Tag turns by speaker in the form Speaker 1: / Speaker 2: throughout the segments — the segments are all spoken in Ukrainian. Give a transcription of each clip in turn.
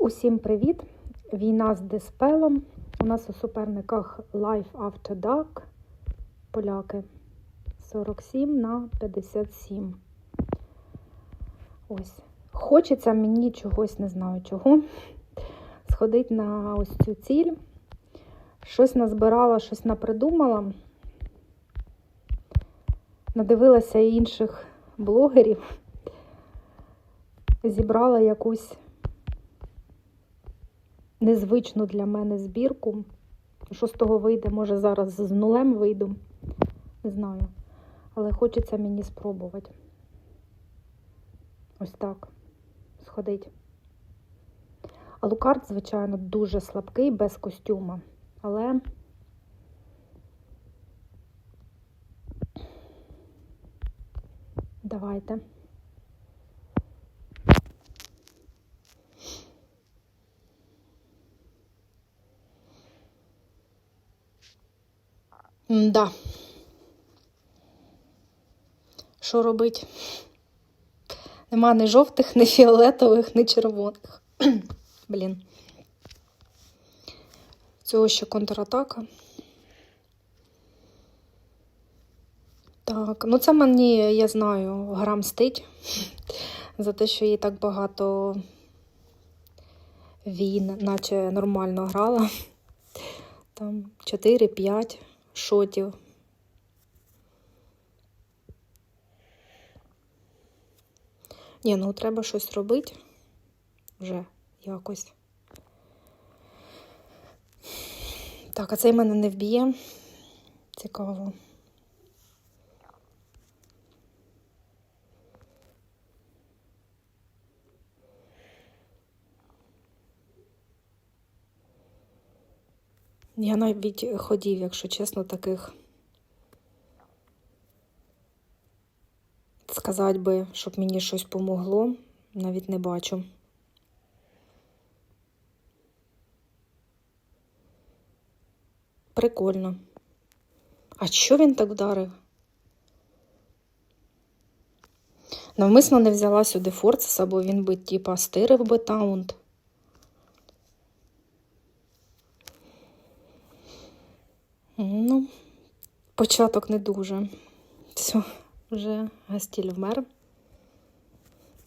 Speaker 1: Усім привіт! Війна з диспелом. У нас у суперниках Life After Dark. Поляки 47 на 57. Ось. Хочеться мені чогось, не знаю чого. Сходити на ось цю ціль. Щось назбирала, щось напридумала. Надивилася інших блогерів. Зібрала якусь незвичну для мене збірку. Що з того вийде, може зараз з нулем вийду. Не знаю. Але хочеться мені спробувати. Ось так. Сходить. А лукард, звичайно, дуже слабкий, без костюма. Але давайте. Да. Що робить? Нема ні жовтих, ні фіолетових, ні червоних. Блін. Цього ще контратака. Так, ну це мені, я знаю, гра мстить за те, що їй так багато війн, наче нормально грала. Там 4-5 шотів. Ні, ну треба щось робити вже якось. Так, а цей мене не вб'є. Цікаво. Я навіть ходів, якщо чесно, таких сказати би, щоб мені щось помогло, навіть не бачу. Прикольно. А що він так вдарив? Навмисно не взяла сюди Форцеса, бо він би, типа, стирив би таунт. Ну, початок не дуже. Все, вже Гастіль вмер.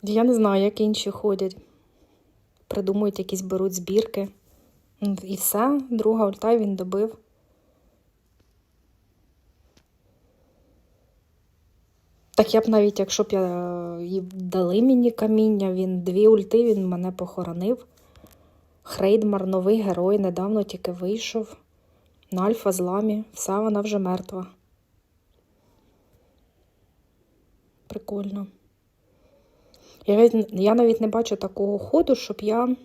Speaker 1: Я не знаю, як інші ходять. Придумують якісь беруть збірки. І все, друга ульта він добив. Так я б навіть, якщо б я їй дали мені каміння, він дві ульти, він мене похоронив. Хрейдмар, новий герой, недавно тільки вийшов. На альфа зламі, вся вона вже мертва. Прикольно. Я навіть, я навіть не бачу такого ходу, щоб я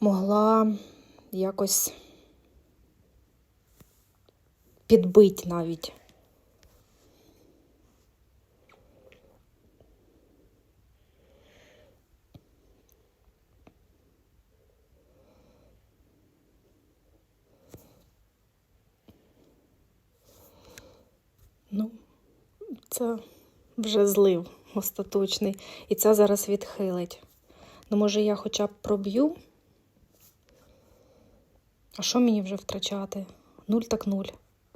Speaker 1: могла якось підбити навіть. Ну, це вже злив остаточний. І це зараз відхилить. Ну, може, я хоча б проб'ю. А що мені вже втрачати? Нуль так нуль.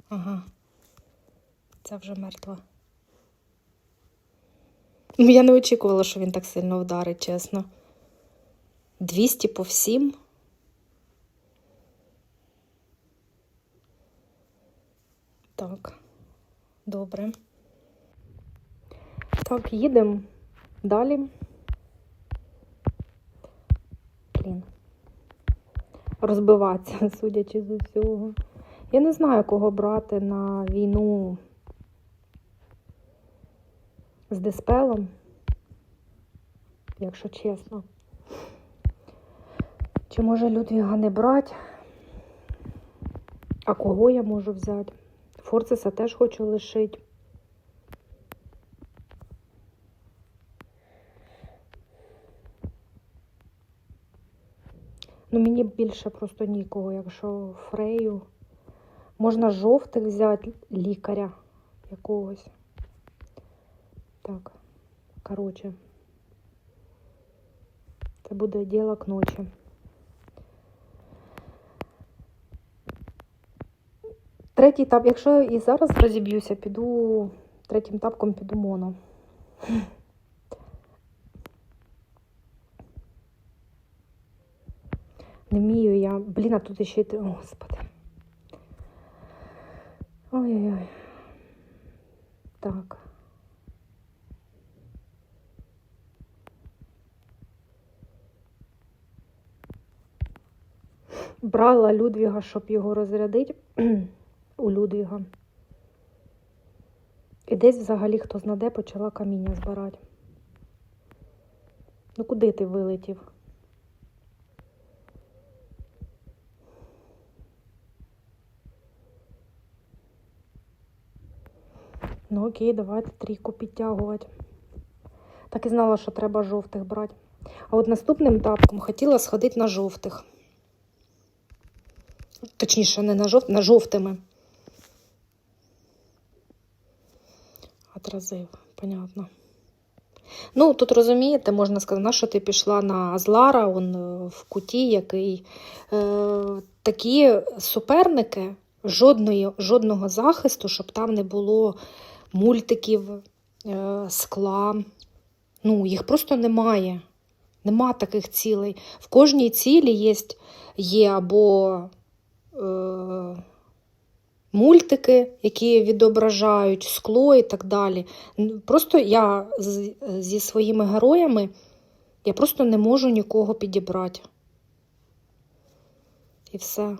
Speaker 1: Ага. Це вже мертва. Ну, я не очікувала, що він так сильно вдарить, чесно. 200 по всім. Так. Добре. Так, їдемо далі. Блін. Розбиватися, судячи з усього. Я не знаю, кого брати на війну з диспелом, якщо чесно. Чи може Людвіга не брати? А кого я можу взяти? Форцеса теж хочу лишити. Ну, мені більше просто нікого, якщо фрею. Можна жовтих взяти лікаря якогось. Так, коротше. Це буде діло к ночі. Третій тап, якщо і зараз розіб'юся, піду третім тапком піду моно. Не вмію я. Блін, а тут ще й. О, Господи. Ой-ой-ой. Так. Брала Людвіга, щоб його розрядити у Людвіга. І десь взагалі хто знаде, почала каміння збирати. Ну куди ти вилетів? Ну окей, давайте трійку підтягувати. Так і знала, що треба жовтих брати. А от наступним тапком хотіла сходити на жовтих. Точніше, не на жовт, на жовтими. Отразив, понятно. Ну, тут розумієте, можна сказати, що ти пішла на Азлара, он е, в куті, який е, такі суперники, жодної, жодного захисту, щоб там не було мультиків, е, скла. Ну, їх просто немає. Нема таких цілей. В кожній цілі є, є або е, мультики, які відображають скло і так далі. Просто я зі своїми героями я просто не можу нікого підібрати. І все.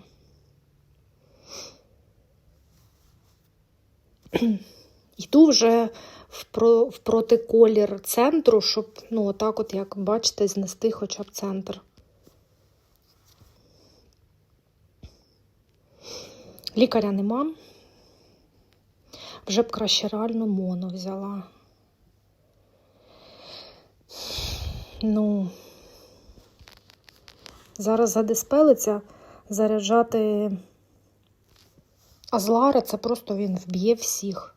Speaker 1: Йду вже в, про, в протиколір центру, щоб, ну, отак, от, як бачите, знести хоча б центр. Лікаря нема. Вже б краще реально моно взяла. Ну, зараз задиспелиться заряджати Азлара, це просто він вб'є всіх.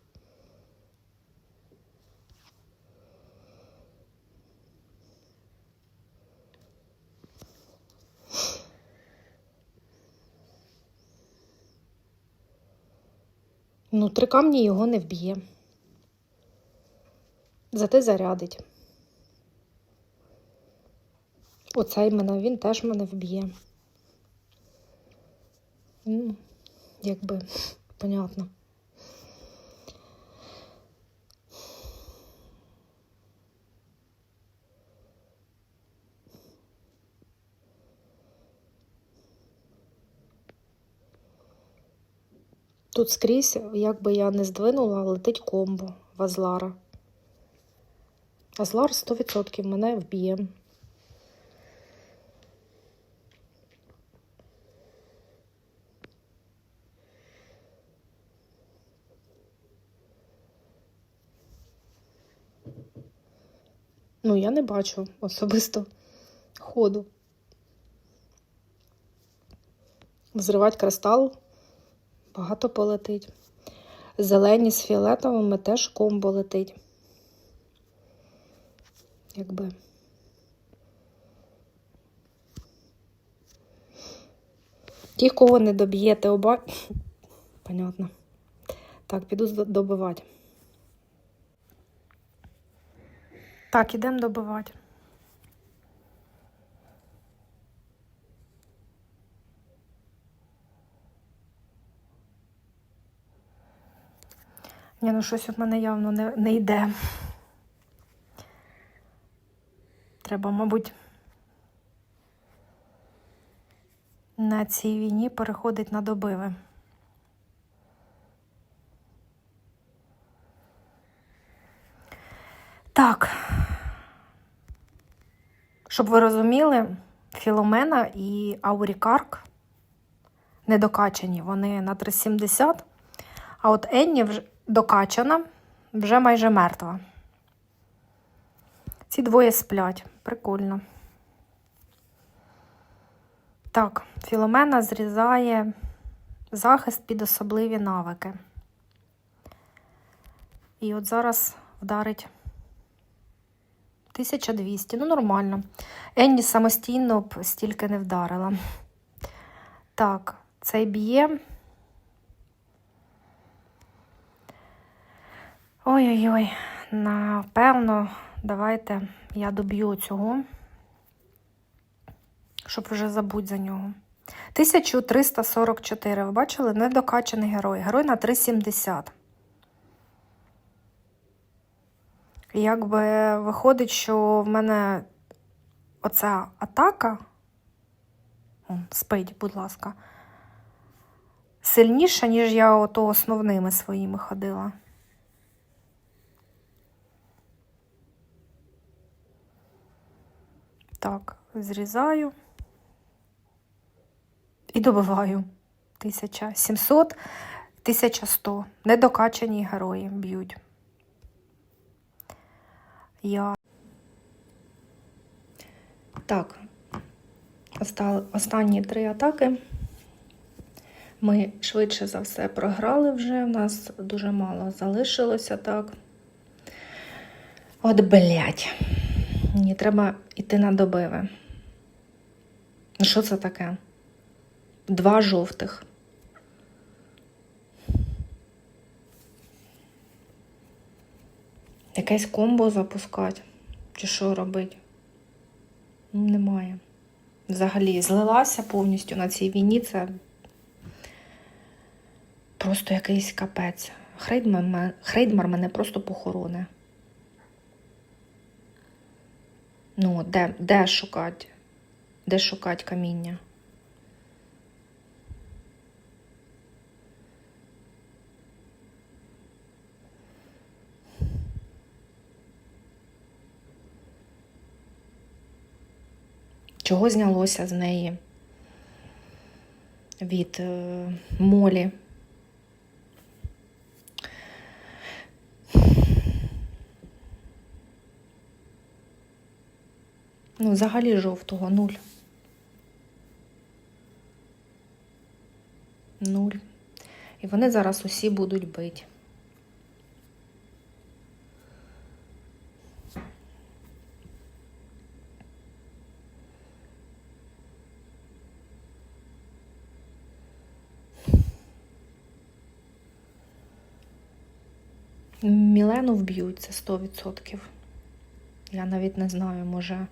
Speaker 1: Ну, три камні його не вб'є. Зате зарядить. Оцей мене, він теж мене вб'є. Ну, якби, понятно. Тут скрізь, як би я не здвинула, летить комбо в Азлара. Азлар 100% мене вб'є. Ну, я не бачу особисто ходу. Взривати кристал багато полетить. Зелені з фіолетовими теж комбо летить. Якби. Ті, кого не доб'єте оба. Понятно. Так, піду добивати. Так, ідемо добивати. Ні, ну щось в мене явно не, не йде. Треба, мабуть, на цій війні переходить на добиви. Так. Щоб ви розуміли, Філомена і Аурікарк недокачані. Вони на 370, а от Енні вже докачана, вже майже мертва. Ці двоє сплять. Прикольно. Так, Філомена зрізає захист під особливі навики. І от зараз вдарить 1200, ну нормально. Енні самостійно б стільки не вдарила. Так, цей б'є. Ой-ой-ой, напевно, давайте я доб'ю цього, щоб вже забудь за нього. 1344, ви бачили? Недокачаний герой. Герой на 370. Якби виходить, що в мене оця атака, спить, будь ласка, сильніша, ніж я ото основними своїми ходила. Так, зрізаю і добиваю. 1700, 1100. Недокачані герої б'ють. Я. Так, останні три атаки. Ми швидше за все програли вже. У нас дуже мало залишилося так. От блядь. Мені треба йти на добиве. Ну, Що це таке? Два жовтих. Якесь комбо запускати. Чи що робити? Ну, Немає. Взагалі злилася повністю на цій війні. Це просто якийсь капець. Хрейдмар мене просто похороне. Ну, де, де шукати? Де шукати каміння? Чого знялося з неї від е, молі? Ну, взагалі жовтого нуль. Нуль. І вони зараз усі будуть бити. Мілену вб'ють це 100%. Я навіть не знаю, може,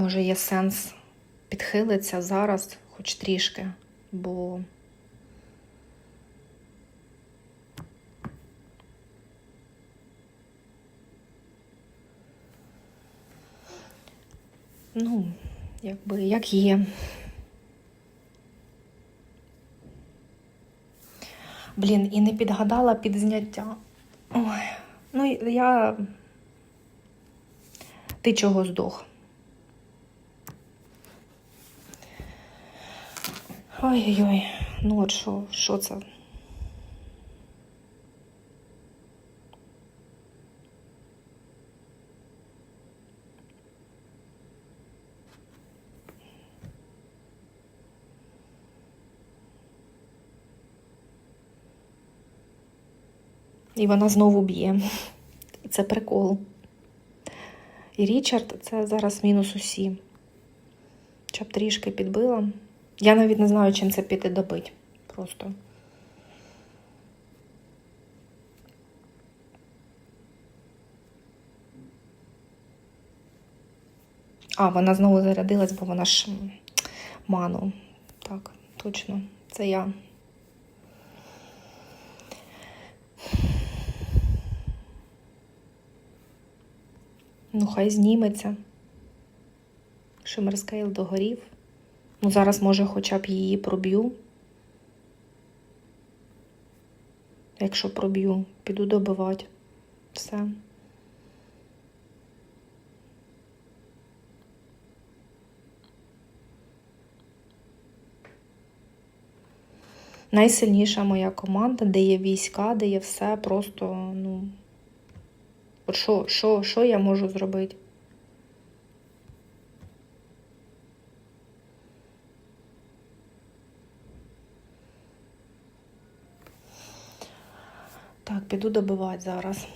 Speaker 1: може є сенс підхилитися зараз, хоч трішки, бо ну, якби як є. Блін, і не підгадала під зняття. Ой, ну я. Ти чого здох? Ой-ой-ой, ну от що, що це? І вона знову б'є. Це прикол. І Річард це зараз мінус усі. Щоб трішки підбила. Я навіть не знаю, чим це піти добить. Просто. А, вона знову зарядилась, бо вона ж ману. Так, точно, це я. Ну, хай зніметься. Шимерскейл догорів. Ну, зараз, може, хоча б її проб'ю. Якщо проб'ю, піду добивати. Все. Найсильніша моя команда, де є війська, де є все, просто, ну. От що, що, що я можу зробити? Піду добивати зараз.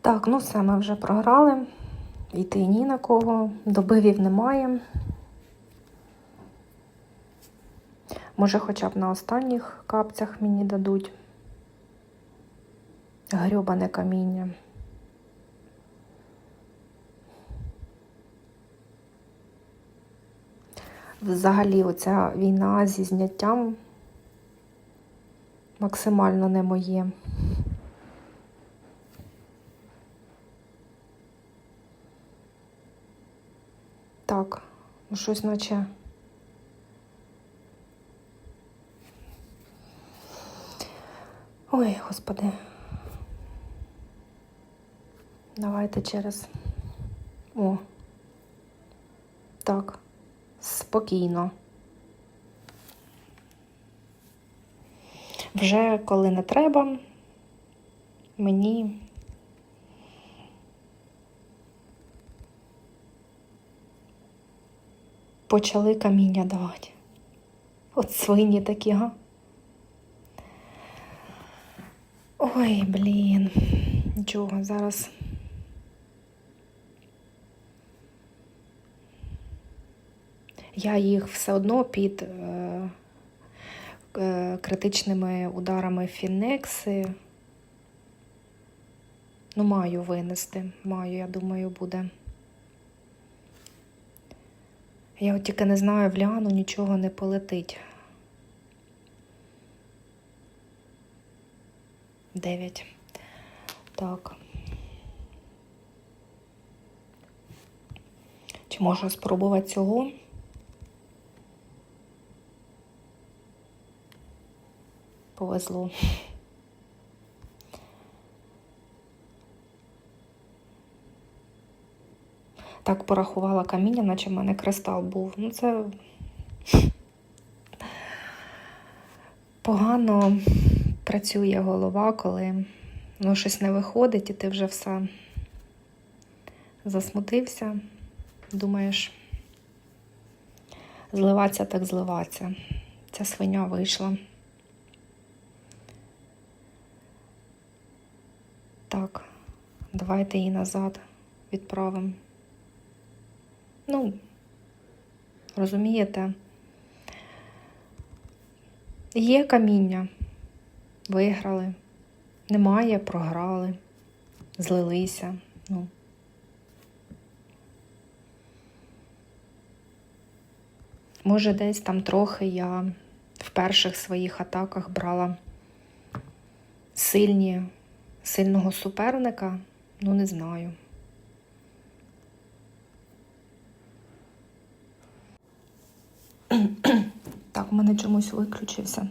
Speaker 1: Так, ну все, ми вже програли. Йти ні на кого, добивів немає. Може, хоча б на останніх капцях мені дадуть грьобане каміння. Взагалі, оця війна зі зняттям максимально не моє. Так, ну щось наче. Ой, господи. Давайте через. О. Так. Спокійно. Вже коли не треба, мені почали каміння давати. От свині такі, га? Ой, блін. Нічого, зараз. Я їх все одно під е, критичними ударами Фінекси. Ну, маю винести. Маю, я думаю, буде. Я от тільки не знаю, в Ліану нічого не полетить. Дев'ять. Так. Чи можу спробувати цього? Повезло. Так порахувала каміння, наче в мене кристал був. Ну, це погано працює голова, коли ну, щось не виходить, і ти вже все засмутився. Думаєш, зливатися так зливатися. Ця свиня вийшла. Так, давайте її назад відправимо. Ну, розумієте, є каміння, виграли, немає, програли, злилися. Ну. Може, десь там трохи я в перших своїх атаках брала сильні, сильного суперника, ну не знаю. Так, у мене чомусь виключився.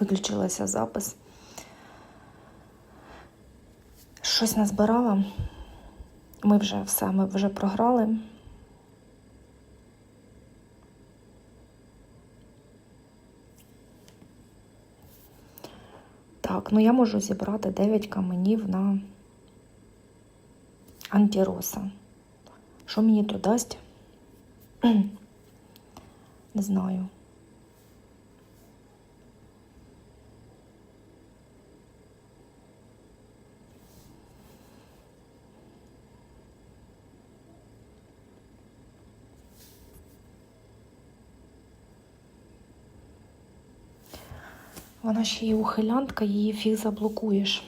Speaker 1: Виключилася запис. Щось назбирала. Ми вже все, ми вже програли. Так, ну я можу зібрати 9 каменів на антіроса. Що мені то дасть? Не знаю. Вона ще є ухилянтка, її фіг заблокуєш.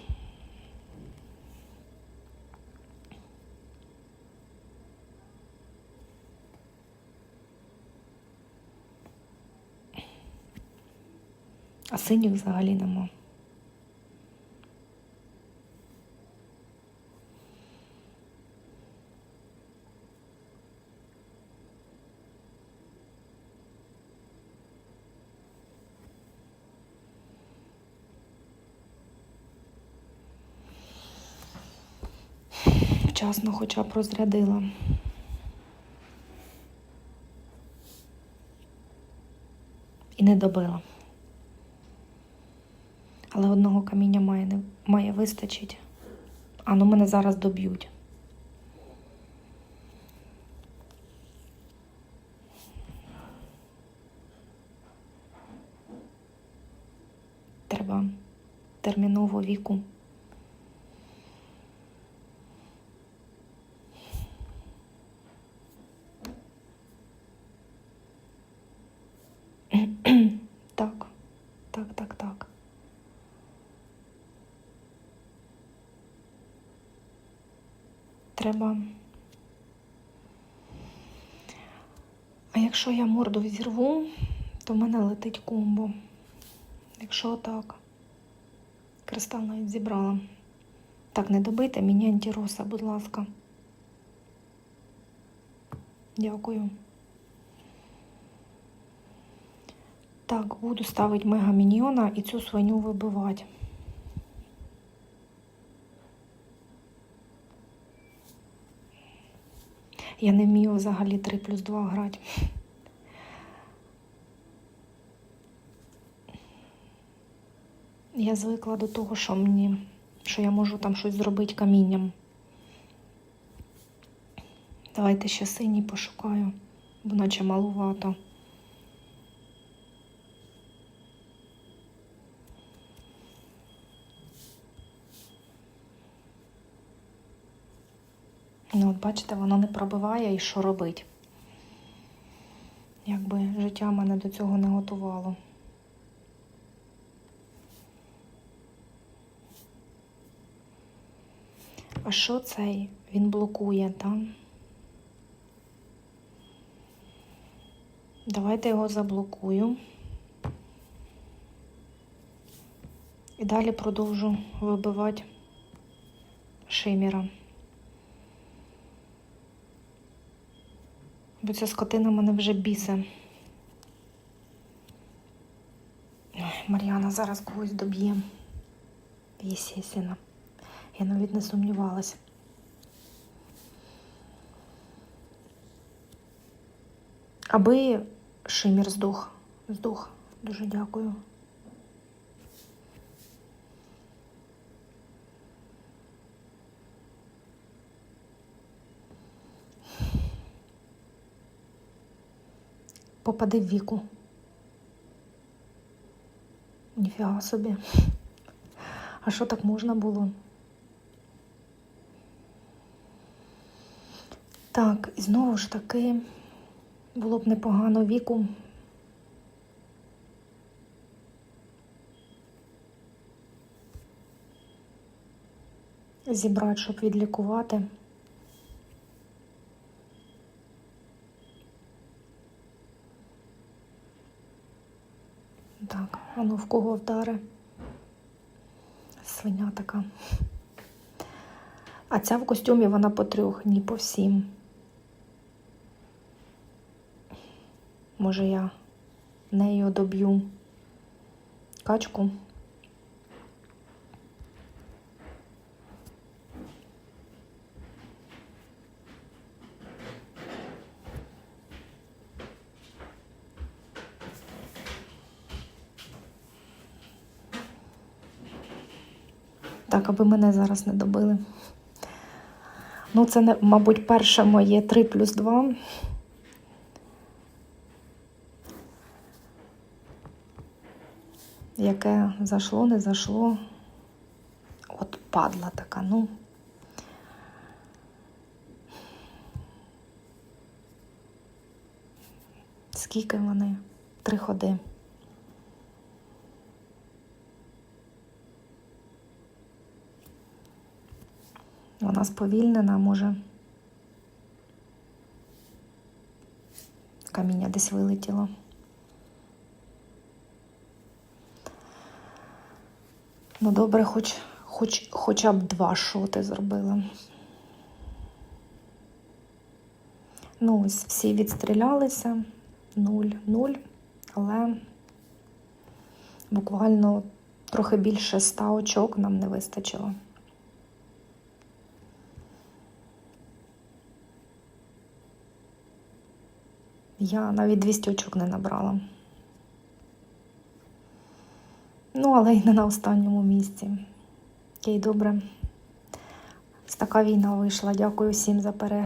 Speaker 1: А синіх взагалі нема. Вчасно хоча б розрядила. І не добила. Але одного каміння має, не, має вистачить. А ну мене зараз доб'ють. Треба терміново віку. так, так, так. Треба. А якщо я морду взірву, то в мене летить комбо. Якщо так, кристал навіть зібрала. Так, не добийте мені антироса, будь ласка. Дякую. Так, буду ставити мега міньйона і цю свиню вибивати. Я не вмію взагалі 3 плюс 2 грати. Я звикла до того, що мені, що я можу там щось зробити камінням. Давайте ще синій пошукаю, бо наче малувато. Ну, от бачите, воно не пробиває і що робить. Якби життя мене до цього не готувало. А що цей? Він блокує, там? Давайте його заблокую. І далі продовжу вибивати шиміра. Бо ця скотина мене вже бісе. Мар'яна зараз когось доб'є. Єсісіна. Я навіть не сумнівалася. Аби Шимір здох. Здох. Дуже дякую. Попади в віку. Ніфіга собі. А що так можна було? Так, і знову ж таки, було б непогано віку. Зібрати, щоб відлікувати. Так, а ну в кого вдари? Свиня така. А ця в костюмі вона по трьох, ні по всім. Може, я нею доб'ю качку. Так, аби мене зараз не добили. Ну, це, мабуть, перше моє 3 плюс 2. Яке зайшло, не зайшло. От падла така, ну. Скільки вони? Три ходи. Вона сповільнена, може. Каміння десь вилетіло. Ну, добре, хоч, хоч, хоча б два шоти зробила. Ну, ось всі відстрілялися. Нуль, нуль, але буквально трохи більше ста очок нам не вистачило. Я навіть 200 очок не набрала. Ну, але й не на останньому місці. Окей, добре. Така війна вийшла. Дякую всім за перегляд.